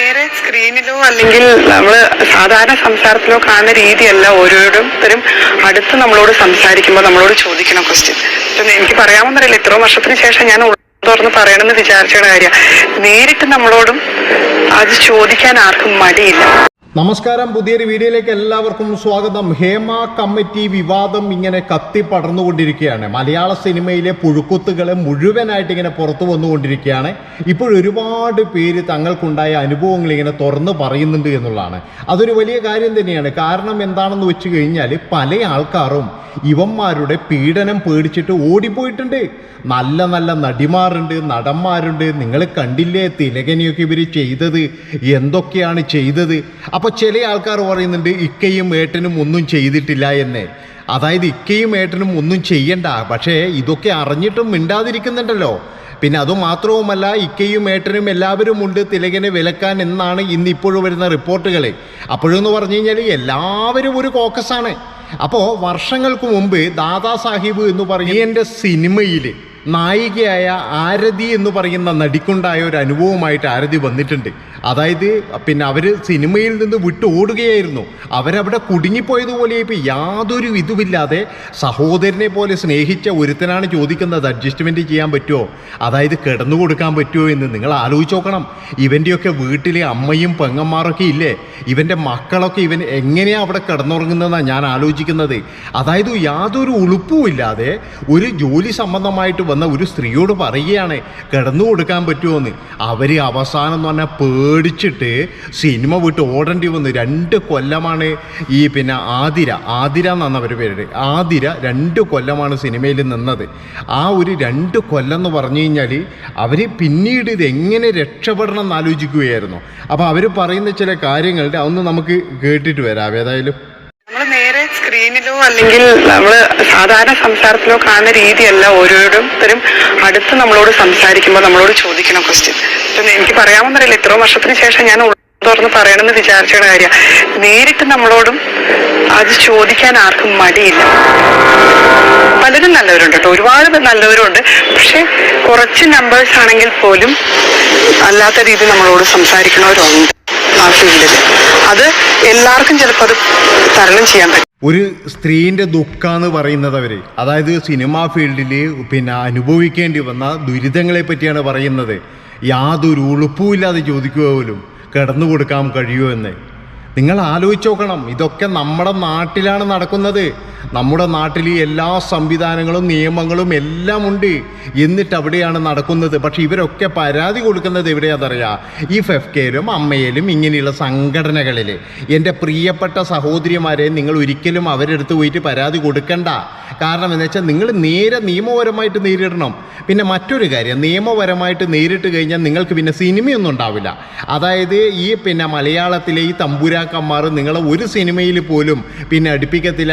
നേരെ സ്ക്രീനിലോ അല്ലെങ്കിൽ നമ്മൾ സാധാരണ സംസാരത്തിലോ കാണുന്ന രീതിയല്ല ഓരോരുത്തരും അടുത്ത് നമ്മളോട് സംസാരിക്കുമ്പോൾ നമ്മളോട് ചോദിക്കണം ക്വസ്റ്റ്യൻ എനിക്ക് പറയാമെന്നറിയില്ല. ഇത്രയും വർഷത്തിന് ശേഷം ഞാൻ തുറന്ന് പറയണമെന്ന് വിചാരിച്ച കാര്യം. നേരിട്ട് നമ്മളോടും അത് ചോദിക്കാൻ ആർക്കും മടിയില്ല. നമസ്കാരം. പുതിയൊരു വീഡിയോയിലേക്ക് എല്ലാവർക്കും സ്വാഗതം. ഹേമ കമ്മിറ്റി വിവാദം ഇങ്ങനെ കത്തി പടർന്നുകൊണ്ടിരിക്കുകയാണ്. മലയാള സിനിമയിലെ പുഴുക്കുത്തുകൾ മുഴുവനായിട്ട് ഇങ്ങനെ പുറത്തു വന്നുകൊണ്ടിരിക്കുകയാണ്. ഇപ്പോൾ ഒരുപാട് പേര് തങ്ങൾക്കുണ്ടായ അനുഭവങ്ങൾ ഇങ്ങനെ തുറന്നു പറയുന്നുണ്ട് എന്നുള്ളതാണ്. അതൊരു വലിയ കാര്യം തന്നെയാണ്. കാരണം എന്താണെന്ന് വെച്ച് കഴിഞ്ഞാൽ പല ആൾക്കാരും ഇവന്മാരുടെ പീഡനം പേടിച്ചിട്ട് ഓടിപ്പോയിട്ടുണ്ട്. നല്ല നല്ല നടിമാരുണ്ട് നടന്മാരുണ്ട്. നിങ്ങൾ കണ്ടില്ലേ തിലകനെയൊക്കെ ഇവർ ചെയ്തത്? എന്തൊക്കെയാണ് ചെയ്തത്? അപ്പോൾ ചില ആൾക്കാർ പറയുന്നുണ്ട് ഇക്കയും ഏട്ടനും ഒന്നും ചെയ്തിട്ടില്ല എന്ന്. അതായത് ഇക്കയും ഏട്ടനും ഒന്നും ചെയ്യണ്ട പക്ഷേ ഇതൊക്കെ അറിഞ്ഞിട്ടും മിണ്ടാതിരിക്കുന്നുണ്ടല്ലോ. പിന്നെ അതുമാത്രവുമല്ല ഇക്കയും ഏട്ടനും എല്ലാവരും ഉണ്ട് തിലകനെ വിലക്കാൻ എന്നാണ് ഇന്ന് ഇപ്പോഴും വരുന്ന റിപ്പോർട്ടുകൾ അപ്പോഴെന്ന് പറഞ്ഞു കഴിഞ്ഞാൽ എല്ലാവരും ഒരു കോക്കസാണ്. അപ്പോൾ വർഷങ്ങൾക്ക് മുമ്പ് ദാദാ സാഹിബ് എന്ന് പറഞ്ഞ എന്റെ സിനിമയിൽ നായികയായ ആരതി എന്ന് പറയുന്ന നടിക്കുണ്ടായ ഒരു അനുഭവമായിട്ട് ആരതി വന്നിട്ടുണ്ട്. അതായത് പിന്നെ അവർ സിനിമയിൽ നിന്ന് വിട്ടു ഓടുകയായിരുന്നു. അവരവിടെ കുടുങ്ങിപ്പോയതുപോലെ ഇപ്പോൾ യാതൊരു ഇതുമില്ലാതെ സഹോദരനെ പോലെ സ്നേഹിച്ച ഒരുത്തനാണ് ചോദിക്കുന്നത് അഡ്ജസ്റ്റ്മെന്റ് ചെയ്യാൻ പറ്റുമോ അതായത് കിടന്നു കൊടുക്കാൻ പറ്റുമോ എന്ന് നിങ്ങൾ ആലോചിച്ച് നോക്കണം. ഇവന്റെയൊക്കെ വീട്ടിലെ അമ്മയും പെങ്ങന്മാരൊക്കെ ഇല്ലേ? ഇവന്റെ മക്കളൊക്കെ ഇവൻ എങ്ങനെയാണ് അവിടെ കിടന്നുറങ്ങുന്നതെന്നാണ് ഞാൻ ആലോചിക്കുന്നത്. അതായത് യാതൊരു ഉളുപ്പുമില്ലാതെ ഒരു ജോലി സംബന്ധമായിട്ട് വന്ന ഒരു സ്ത്രീയോട് പറയുകയാണ് കിടന്നു കൊടുക്കാൻ പറ്റുമോ എന്ന് അവർ അവസാനം എന്ന് പറഞ്ഞാൽ പേടിച്ചിട്ട് സിനിമ വിട്ട് ഓടേണ്ടി വന്ന് രണ്ട് കൊല്ലമാണ് ഈ പിന്നെ ആതിര ആതിര എന്നാണ് അവർ പേര്. ആതിര രണ്ട് കൊല്ലമാണ് സിനിമയിൽ നിന്നത്. ആ ഒരു രണ്ട് കൊല്ലം എന്ന് പറഞ്ഞു കഴിഞ്ഞാൽ അവർ പിന്നീട് ഇത് എങ്ങനെ രക്ഷപ്പെടണം എന്ന് ആലോചിക്കുകയായിരുന്നു. അപ്പോൾ അവർ പറയുന്ന ചില കാര്യങ്ങളുടെ അതൊന്ന് നമുക്ക് കേട്ടിട്ട് വരാം. ഏതായാലും സ്ക്രീനിലോ അല്ലെങ്കിൽ നമ്മൾ സാധാരണ സംസാരത്തിലോ കാണുന്ന രീതിയല്ല ഓരോരുത്തരും അടുത്ത് നമ്മളോട് സംസാരിക്കുമ്പോൾ നമ്മളോട് ചോദിക്കണം ക്വസ്റ്റ്യൻ ഇപ്പം എനിക്ക് പറയാമെന്നറിയില്ല. ഇത്രയും വർഷത്തിന് ശേഷം ഞാൻ തുറന്ന് പറയണമെന്ന് വിചാരിച്ച കാര്യം. നേരിട്ട് നമ്മളോടും അത് ചോദിക്കാൻ ആർക്കും മടിയില്ല. പലരും നല്ലവരുണ്ട് കേട്ടോ. ഒരുപാട് നല്ലവരുണ്ട്. പക്ഷെ കുറച്ച് നമ്പേഴ്സ് ആണെങ്കിൽ പോലും അല്ലാത്ത രീതിയിൽ നമ്മളോട് സംസാരിക്കുന്നവരുണ്ട്. ആ അത് എല്ലാവർക്കും ചിലപ്പോൾ അത് തരണം ചെയ്യാൻ പറ്റും. ഒരു സ്ത്രീന്റെ ദുഃഖമെന്ന് പറയുന്നത് അവർ അതായത് സിനിമാ ഫീൽഡിൽ പിന്നെ അനുഭവിക്കേണ്ടി വന്ന ദുരിതങ്ങളെ പറ്റിയാണ് പറയുന്നത്. യാതൊരു ഉളുപ്പുമില്ലാതെ ചോദിക്കുക പോലും കിടന്നു കൊടുക്കാൻ കഴിയുമോ എന്ന്. നിങ്ങൾ ആലോചിച്ച് നോക്കണം ഇതൊക്കെ നമ്മുടെ നാട്ടിലാണ് നടക്കുന്നത്. നമ്മുടെ നാട്ടിൽ എല്ലാ സംവിധാനങ്ങളും നിയമങ്ങളും എല്ലാം ഉണ്ട്. എന്നിട്ട് അവിടെയാണ് നടക്കുന്നത്. പക്ഷേ ഇവരൊക്കെ പരാതി കൊടുക്കുന്നത് എവിടെയാണെന്നറിയാം ഈ ഫെഫ്കയിലും അമ്മയിലും ഇങ്ങനെയുള്ള സംഘടനകളിൽ എന്റെ പ്രിയപ്പെട്ട സഹോദരിമാരെ നിങ്ങൾ ഒരിക്കലും അവരെടുത്ത് പോയിട്ട് പരാതി കൊടുക്കണ്ട. കാരണം എന്ന് വെച്ചാൽ നിങ്ങൾ നേരെ നിയമപരമായിട്ട് നേരിടണം. പിന്നെ മറ്റൊരു കാര്യം നിയമപരമായിട്ട് നേരിട്ട് കഴിഞ്ഞാൽ നിങ്ങൾക്ക് പിന്നെ സിനിമയൊന്നും ഉണ്ടാവില്ല. അതായത് ഈ പിന്നെ മലയാളത്തിലെ ഈ തമ്പുരാക്കന്മാർ നിങ്ങളെ ഒരു സിനിമയിൽ പോലും പിന്നെ അടുപ്പിക്കത്തില്ല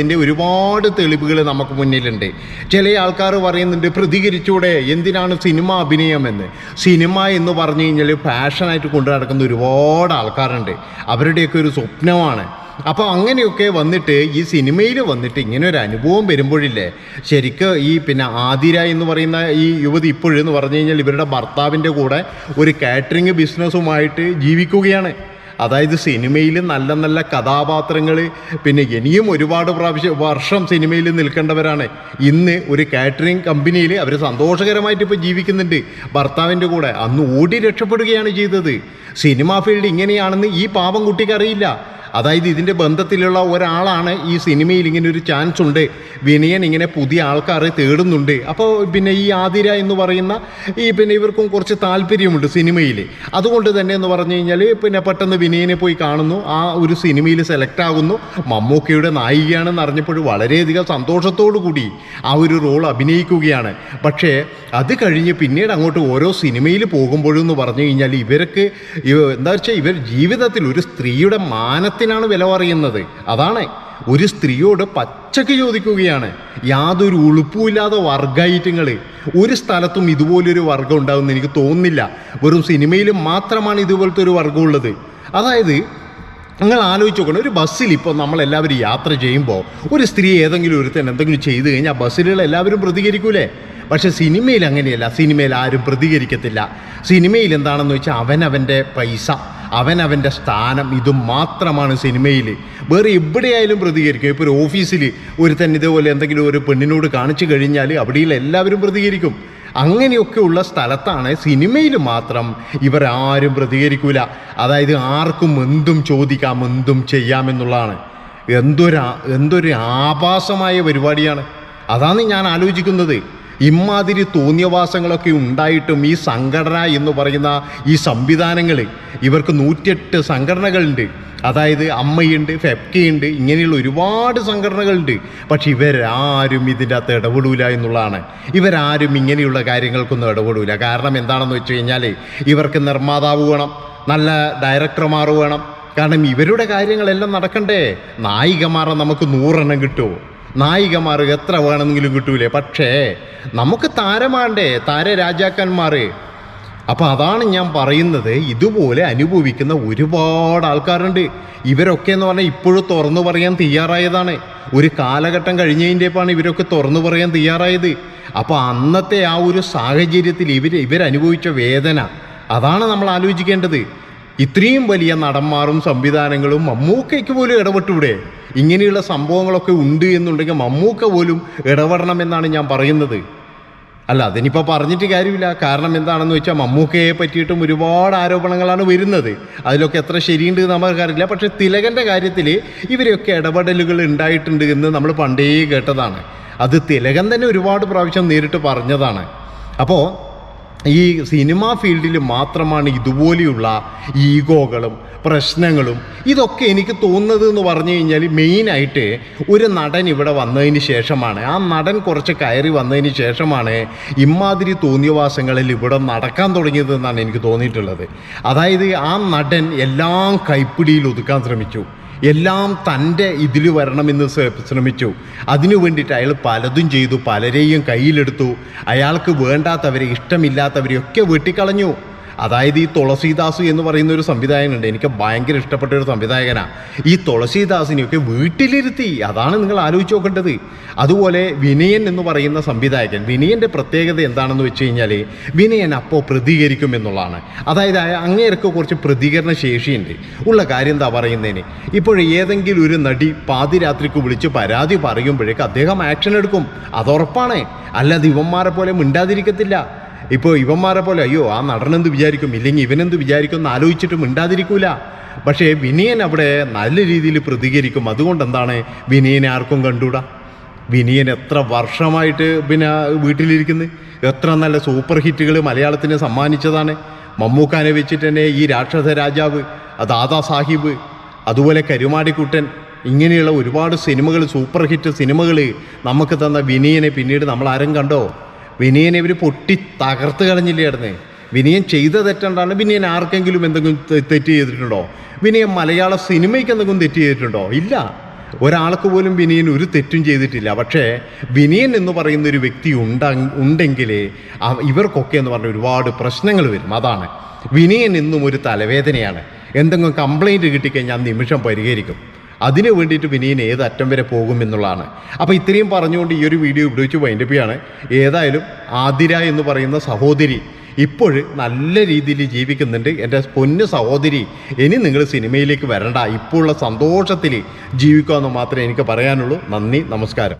എന്നുള്ളതിന്റെ ഒരുപാട് തെളിവുകൾ നമുക്ക് മുന്നിലുണ്ട്. ചില ആൾക്കാർ പറയുന്നുണ്ട് പ്രതികരിച്ചൂടെ എന്തിനാണ് സിനിമ അഭിനയം എന്ന് സിനിമ എന്ന് പറഞ്ഞു കഴിഞ്ഞാൽ പാഷനായിട്ട് കൊണ്ടു നടക്കുന്ന ഒരുപാട് ആൾക്കാരുണ്ട്. അവരുടെയൊക്കെ ഒരു സ്വപ്നമാണ്. അപ്പോൾ അങ്ങനെയൊക്കെ വന്നിട്ട് ഈ സിനിമയിൽ വന്നിട്ട് ഇങ്ങനെ ഒരു അനുഭവം വരുമ്പോഴില്ലേ ശരിക്കും ഈ പിന്നെ ആതിര എന്ന് പറയുന്ന ഈ യുവതി ഇപ്പോഴെന്ന് പറഞ്ഞു കഴിഞ്ഞാൽ ഇവരുടെ ഭർത്താവിന്റെ കൂടെ ഒരു കാറ്ററിംഗ് ബിസിനസ്സുമായിട്ട് ജീവിക്കുകയാണ്. അതായത് സിനിമയിൽ നല്ല നല്ല കഥാപാത്രങ്ങൾ പിന്നെ ഇനിയും ഒരുപാട് പ്രാവശ്യം വർഷം സിനിമയിൽ നിൽക്കേണ്ടവരാണ്. ഇന്ന് ഒരു കാറ്ററിംഗ് കമ്പനിയിൽ അവർ സന്തോഷകരമായിട്ട് ഇപ്പോൾ ജീവിക്കുന്നുണ്ട്. ഭർത്താവിന്റെ കൂടെ അന്ന് ഓടി രക്ഷപ്പെടുകയാണ് ചെയ്തത്. സിനിമാ ഫീൽഡ് ഇങ്ങനെയാണെന്ന് ഈ പാവം കുട്ടിക്ക് അറിയില്ല. അതായത് ഇതിന്റെ ബന്ധത്തിലുള്ള ഒരാളാണ് ഈ സിനിമയിൽ ഇങ്ങനെ ഒരു ചാൻസ് ഉണ്ട്. വിനയൻ ഇങ്ങനെ പുതിയ ആൾക്കാരെ തേടുന്നുണ്ട്. അപ്പോൾ പിന്നെ ഈ ആതിര എന്ന് പറയുന്ന ഈ പിന്നെ ഇവർക്കും കുറച്ച് താല്പര്യമുണ്ട് സിനിമയിൽ. അതുകൊണ്ട് തന്നെ എന്ന് പറഞ്ഞു കഴിഞ്ഞാൽ പിന്നെ പെട്ടെന്ന് വിനയനെ പോയി കാണുന്നു. ആ ഒരു സിനിമയിൽ സെലക്ട് ആകുന്നു. മമ്മൂക്കയുടെ നായികയാണെന്ന് അറിഞ്ഞപ്പോൾ വളരെയധികം സന്തോഷത്തോടു കൂടി ആ ഒരു റോൾ അഭിനയിക്കുകയാണ്. പക്ഷേ അത് കഴിഞ്ഞ് പിന്നീട് അങ്ങോട്ട് ഓരോ സിനിമയിൽ പോകുമ്പോഴെന്ന് പറഞ്ഞു കഴിഞ്ഞാൽ ഇവർക്ക് ഇവ- എന്താ വെച്ചാൽ ഇവർ ജീവിതത്തിൽ ഒരു സ്ത്രീയുടെ മാനത്തിനാണ് വില പറയുന്നത്. അതാണ്. ഒരു സ്ത്രീയോട് പച്ചക്ക് ചോദിക്കുകയാണ്. യാതൊരു ഉളുപ്പുമില്ലാതെ വർഗൈറ്റങ്ങൾ ഒരു സ്ഥലത്തും ഇതുപോലൊരു വർഗം ഉണ്ടാകുമെന്ന് എനിക്ക് തോന്നുന്നില്ല. വെറും സിനിമയിൽ മാത്രമാണ് ഇതുപോലത്തെ ഒരു വർഗമുള്ളത് അതായത് നിങ്ങൾ ആലോചിച്ച് നോക്കണം. ഒരു ബസ്സിൽ ഇപ്പോൾ നമ്മളെല്ലാവരും യാത്ര ചെയ്യുമ്പോൾ ഒരു സ്ത്രീ ഏതെങ്കിലും ഒരുത്തൻ എന്തെങ്കിലും ചെയ്തു കഴിഞ്ഞാൽ ബസ്സിലുള്ള എല്ലാവരും പ്രതികരിക്കൂലേ? പക്ഷേ സിനിമയിൽ അങ്ങനെയല്ല. സിനിമയിൽ ആരും പ്രതികരിക്കത്തില്ല. സിനിമയിൽ എന്താണെന്ന് വെച്ചാൽ അവനവന്റെ പൈസ. അവനവന്റെ സ്ഥാനം ഇതും മാത്രമാണ് സിനിമയിൽ വേറെ എവിടെയായാലും പ്രതികരിക്കും. ഇപ്പോൾ ഒരു ഓഫീസിൽ ഒരു തന്നെ ഇതേപോലെ എന്തെങ്കിലും ഒരു പെണ്ണിനോട് കാണിച്ചു കഴിഞ്ഞാൽ അവിടെയുള്ള എല്ലാവരും പ്രതികരിക്കും. അങ്ങനെയൊക്കെയുള്ള സ്ഥലത്താണ് സിനിമയിൽ മാത്രം ഇവരാരും പ്രതികരിക്കൂല. അതായത് ആർക്കും എന്തും ചോദിക്കാം എന്തും ചെയ്യാമെന്നുള്ളതാണ് എന്തൊരു എന്തൊരു ആഭാസമായ പരിപാടിയാണ്. അതാണ് ഞാൻ ആലോചിക്കുന്നത്. ഇമാതിരി തോന്നിയവാസങ്ങളൊക്കെ ഉണ്ടായിട്ടും ഈ സംഘടന എന്ന് പറയുന്ന ഈ സംവിധാനങ്ങൾ ഇവർക്ക് നൂറ്റിയെട്ട് സംഘടനകളുണ്ട്. അതായത് അമ്മയുണ്ട് ഫെപ്കയുണ്ട് ഇങ്ങനെയുള്ള ഒരുപാട് സംഘടനകളുണ്ട്. പക്ഷെ ഇവരാരും ഇതിന്റെ അകത്ത് ഇടപെടൂല എന്നുള്ളതാണ്. ഇവരാരും ഇങ്ങനെയുള്ള കാര്യങ്ങൾക്കൊന്നും ഇടപെടൂല. കാരണം എന്താണെന്ന് വെച്ച് കഴിഞ്ഞാൽ ഇവർക്ക് നിർമ്മാതാവ് വേണം നല്ല ഡയറക്ടർമാർ വേണം. കാരണം ഇവരുടെ കാര്യങ്ങളെല്ലാം നടക്കണ്ടേ? നായികമാരെ നമുക്ക് നൂറെണ്ണം കിട്ടുമോ നായികമാർ എത്ര വേണമെങ്കിലും കിട്ടൂലേ? പക്ഷേ നമുക്ക് താരമാണ്ടേ താര രാജാക്കന്മാർ. അപ്പോൾ അതാണ് ഞാൻ പറയുന്നത്. ഇതുപോലെ അനുഭവിക്കുന്ന ഒരുപാട് ആൾക്കാരുണ്ട്. ഇവരൊക്കെ എന്ന് പറഞ്ഞാൽ ഇപ്പോഴും തുറന്നു പറയാൻ തയ്യാറായതാണ്. ഒരു കാലഘട്ടം കഴിഞ്ഞതിന്റെപ്പാണ് ഇവരൊക്കെ തുറന്നു പറയാൻ തയ്യാറായത്. അപ്പോൾ അന്നത്തെ ആ ഒരു സാഹചര്യത്തിൽ ഇവർ ഇവരനുഭവിച്ച വേദന അതാണ് നമ്മൾ ആലോചിക്കേണ്ടത്. ഇത്രയും വലിയ നടന്മാരും സംവിധാനങ്ങളും മമ്മൂക്കയ്ക്ക് പോലും ഇടപെട്ടൂടെ? ഇങ്ങനെയുള്ള സംഭവങ്ങളൊക്കെ ഉണ്ട് എന്നുണ്ടെങ്കിൽ മമ്മൂക്ക പോലും ഇടപെടണമെന്നാണ് ഞാൻ പറയുന്നത്. അല്ല അതിനിപ്പോൾ പറഞ്ഞിട്ട് കാര്യമില്ല. കാരണം എന്താണെന്ന് വെച്ചാൽ മമ്മൂക്കയെ പറ്റിയിട്ടും ഒരുപാട് ആരോപണങ്ങളാണ് വരുന്നത്. അതിലൊക്കെ എത്ര ശരിയുണ്ട് നമുക്കറിയില്ല പക്ഷേ തിലകന്റെ കാര്യത്തിൽ ഇവരെയൊക്കെ ഇടപെടലുകൾ ഉണ്ടായിട്ടുണ്ട് എന്ന് നമ്മൾ പണ്ടേ കേട്ടതാണ്. അത് തിലകൻ തന്നെ ഒരുപാട് പ്രാവശ്യം നേരിട്ട് പറഞ്ഞതാണ്. അപ്പോൾ ഈ സിനിമാ ഫീൽഡിൽ മാത്രമാണ് ഇതുപോലെയുള്ള ഈഗോകളും പ്രശ്നങ്ങളും ഇതൊക്കെ എനിക്ക് തോന്നുന്നത് എന്ന് പറഞ്ഞു കഴിഞ്ഞാൽ മെയിനായിട്ട് ഒരു നടൻ ഇവിടെ വന്നതിന് ശേഷമാണ്. ആ നടൻ കുറച്ച് കയറി വന്നതിന് ശേഷമാണ് ഇമാതിരി തോന്നിയവാസങ്ങളിൽ ഇവിടെ നടക്കാൻ തുടങ്ങിയതെന്നാണ് എനിക്ക് തോന്നിയിട്ടുള്ളത്. അതായത് ആ നടൻ എല്ലാം കൈപ്പിടിയിൽ ഒതുക്കാൻ ശ്രമിച്ചു. എല്ലാം തന്റെ ഇതിൽ വരണമെന്ന് ശ്ര- ശ്രമിച്ചു. അതിനു വേണ്ടിയിട്ട് അയാൾ പലതും ചെയ്തു പലരെയും കയ്യിലെടുത്തു. അയാൾക്ക് വേണ്ടാത്തവരെ ഇഷ്ടമില്ലാത്തവരെയൊക്കെ വെട്ടിക്കളഞ്ഞു. അതായത് ഈ തുളസീദാസ് എന്ന് പറയുന്ന ഒരു സംവിധായകനുണ്ട്. എനിക്ക് ഭയങ്കര ഇഷ്ടപ്പെട്ട ഒരു സംവിധായകനാണ് ഈ തുളസീദാസിനെയൊക്കെ വീട്ടിലിരുത്തി അതാണ് നിങ്ങൾ ആലോചിച്ച് നോക്കേണ്ടത്. അതുപോലെ വിനയൻ എന്ന് പറയുന്ന സംവിധായകൻ വിനയന്റെ പ്രത്യേകത എന്താണെന്ന് വെച്ച് കഴിഞ്ഞാൽ വിനയൻ അപ്പോൾ പ്രതികരിക്കും എന്നുള്ളതാണ്. അതായത് അങ്ങേരൊക്കെ കുറച്ച് പ്രതികരണ ശേഷിയുണ്ട്. ഉള്ള കാര്യം എന്താ പറയുന്നതിന്? ഇപ്പോൾ ഏതെങ്കിലും ഒരു നടി പാതിരാത്രിക്ക് വിളിച്ച് പരാതി പറയുമ്പോഴേക്ക് അദ്ദേഹം ആക്ഷൻ എടുക്കും അതുറപ്പാണ് അല്ലാതെ ഇവന്മാരെ പോലെ മിണ്ടാതിരിക്കത്തില്ല. ഇപ്പോൾ ഇവന്മാരെ പോലെ അയ്യോ ആ നടനെന്ത് വിചാരിക്കും? ഇല്ലെങ്കിൽ ഇവനെന്ത് വിചാരിക്കും എന്ന് ആലോചിച്ചിട്ട് മിണ്ടാതിരിക്കൂല. പക്ഷേ വിനയൻ അവിടെ നല്ല രീതിയിൽ പ്രതികരിക്കും. അതുകൊണ്ട് എന്താണ്? വിനയനെ ആർക്കും കണ്ടുകൂടാ വിനയൻ എത്ര വർഷമായിട്ട് പിന്നെ വീട്ടിലിരിക്കുന്നത് എത്ര നല്ല സൂപ്പർ ഹിറ്റുകൾ മലയാളത്തിന് സമ്മാനിച്ചതാണ്. മമ്മൂക്കാനെ വെച്ചിട്ട് തന്നെ ഈ രാക്ഷസ രാജാവ് ദാദാ സാഹിബ് അതുപോലെ കരുമാടിക്കുട്ടൻ ഇങ്ങനെയുള്ള ഒരുപാട് സിനിമകൾ സൂപ്പർ ഹിറ്റ് സിനിമകൾ നമുക്ക് തന്ന വിനയനെ പിന്നീട് നമ്മൾ ആരും കണ്ടോ? വിനയനെ ഇവർ പൊട്ടി തകർത്ത് കളഞ്ഞില്ലേ ആയിരുന്നേ? വിനയൻ ചെയ്ത തെറ്റുണ്ടാണ് വിനയൻ ആർക്കെങ്കിലും എന്തെങ്കിലും തെറ്റ് ചെയ്തിട്ടുണ്ടോ? വിനയൻ മലയാള സിനിമയ്ക്ക് എന്തെങ്കിലും തെറ്റ് ചെയ്തിട്ടുണ്ടോ? ഇല്ല. ഒരാൾക്ക് പോലും വിനയൻ ഒരു തെറ്റും ചെയ്തിട്ടില്ല. പക്ഷേ വിനയൻ എന്ന് പറയുന്ന ഒരു വ്യക്തി ഉണ്ട ഉണ്ടെങ്കിൽ ഇവർക്കൊക്കെ എന്ന് പറഞ്ഞ ഒരുപാട് പ്രശ്നങ്ങൾ വരും. അതാണ്. വിനയൻ എന്നും ഒരു തലവേദനയാണ്. എന്തെങ്കിലും കംപ്ലൈന്റ് കിട്ടിക്കഴിഞ്ഞാൽ നിമിഷം പരിഹരിക്കും. അതിന് വേണ്ടിയിട്ട് വിനീൻ ഏത് അറ്റം വരെ പോകും എന്നുള്ളതാണ്. അപ്പോൾ ഇത്രയും പറഞ്ഞുകൊണ്ട് ഈ ഒരു വീഡിയോ വെച്ച് വൈൻഡപ്പ് ചെയ്യാണ്. ഏതായാലും ആതിര എന്ന് പറയുന്ന സഹോദരി ഇപ്പോൾ നല്ല രീതിയിൽ ജീവിക്കുന്നുണ്ട്. എന്റെ പൊന്നു സഹോദരി ഇനി നിങ്ങൾ സിനിമയിലേക്ക് വരണ്ട. ഇപ്പോൾ ഉള്ള സന്തോഷത്തിൽ ജീവിക്കുക എന്ന് മാത്രമേ എനിക്ക് പറയാനുള്ളൂ. നന്ദി നമസ്കാരം.